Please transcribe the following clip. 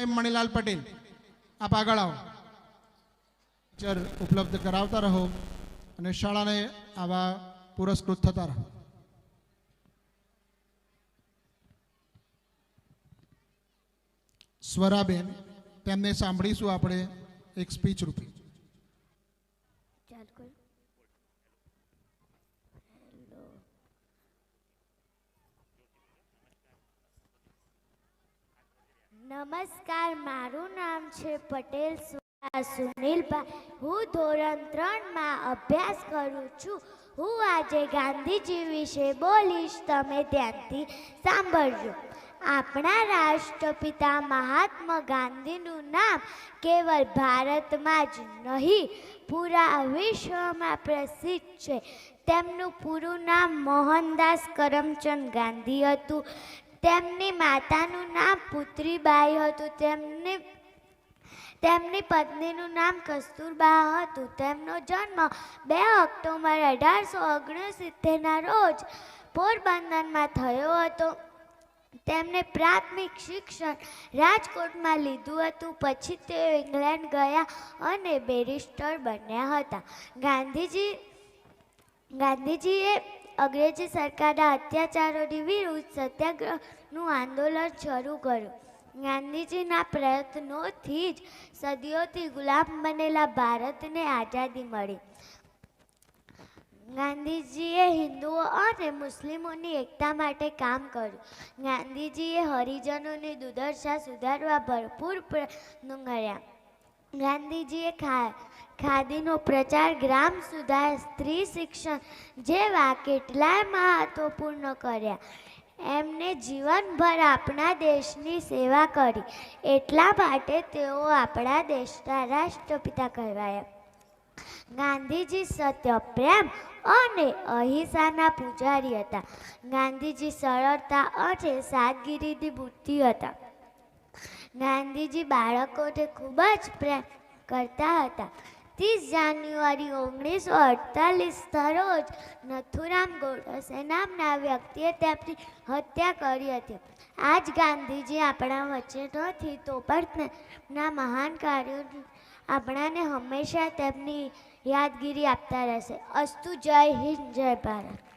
સાહેબ મણીલાલ પટેલ, આપ આગળ આવો. ટીચર ઉપલબ્ધ કરાવતા રહો અને શાળાને આવા પુરસ્કૃત થતા રહો. સ્વરાબેન, તેમને સાંભળીશું આપણે એક સ્પીચ રૂપે. ચાલ કરું નમસ્કાર, મારું નામ છે પટેલ સુનિલભાઈ હું ધોરણ ત્રણમાં અભ્યાસ કરું છું. હું આજે ગાંધીજી વિશે બોલીશ. તમે ધ્યાનથી સાંભળજો. આપણા રાષ્ટ્રપિતા મહાત્મા ગાંધીનું નામ કેવલ ભારતમાં જ નહીં, પૂરા વિશ્વમાં પ્રસિદ્ધ છે. તેમનું પૂરું નામ મોહનદાસ કરમચંદ ગાંધી હતું. તેમની માતાનું નામ પુત્રીબાઈ હતું. તેમની તેમની પત્નીનું નામ કસ્તુરબા હતું. તેમનો જન્મ બે ઓક્ટોબર અઢારસો ઓગણસિત્તેરના રોજ પોરબંદરમાં થયો હતો. તેમણે પ્રાથમિક શિક્ષણ રાજકોટમાં લીધું હતું. પછી તેઓ ઇંગ્લેન્ડ ગયા અને બેરિસ્ટર બન્યા હતા. ગાંધીજી, ગાંધીજીએ અંગ્રેજી સરકારના અત્યાચારોની વિરુદ્ધ સત્યાગ્રહનું આંદોલન શરૂ કર્યું. ગાંધીજીના પ્રયત્નોથી જ સદીઓથી ગુલામ બનેલા ભારતને આઝાદી મળી. ગાંધીજીએ હિન્દુઓ અને મુસ્લિમોની એકતા માટે કામ કર્યું. ગાંધીજીએ હરિજનોની દુર્દશા સુધારવા ભરપૂર પ્રયત્નો કર્યા. ગાંધીજીએ ખા, ખાદીનો પ્રચાર ગ્રામ સુધાર સ્ત્રી શિક્ષણ જેવા કેટલાય મહત્વપૂર્ણ કર્યા. એમને જીવનભર આપણા દેશની સેવા કરી. એટલા માટે તેઓ આપણા દેશના રાષ્ટ્રપિતા કહેવાયા. ગાંધીજી સત્ય, પ્રેમ અને અહિંસાના પૂજારી હતા. ગાંધીજી સરળતા અને સાદગીરીની બુદ્ધિ હતા. ગાંધીજી બાળકોને ખૂબ જ પ્રેમ કરતા હતા. ત્રીસ જાન્યુઆરી ઓગણીસો અડતાલીસના રોજ નથુરામ ગોડસે નામના વ્યક્તિએ તેમની હત્યા કરી હતી. આજ ગાંધીજી આપણા વચ્ચે નથી તો પણ તેમના મહાન કાર્યો આપણાને હંમેશા તેમની યાદગીરી આપતા રહેશે. અસ્તુ જય હિન્દ, જય ભારત.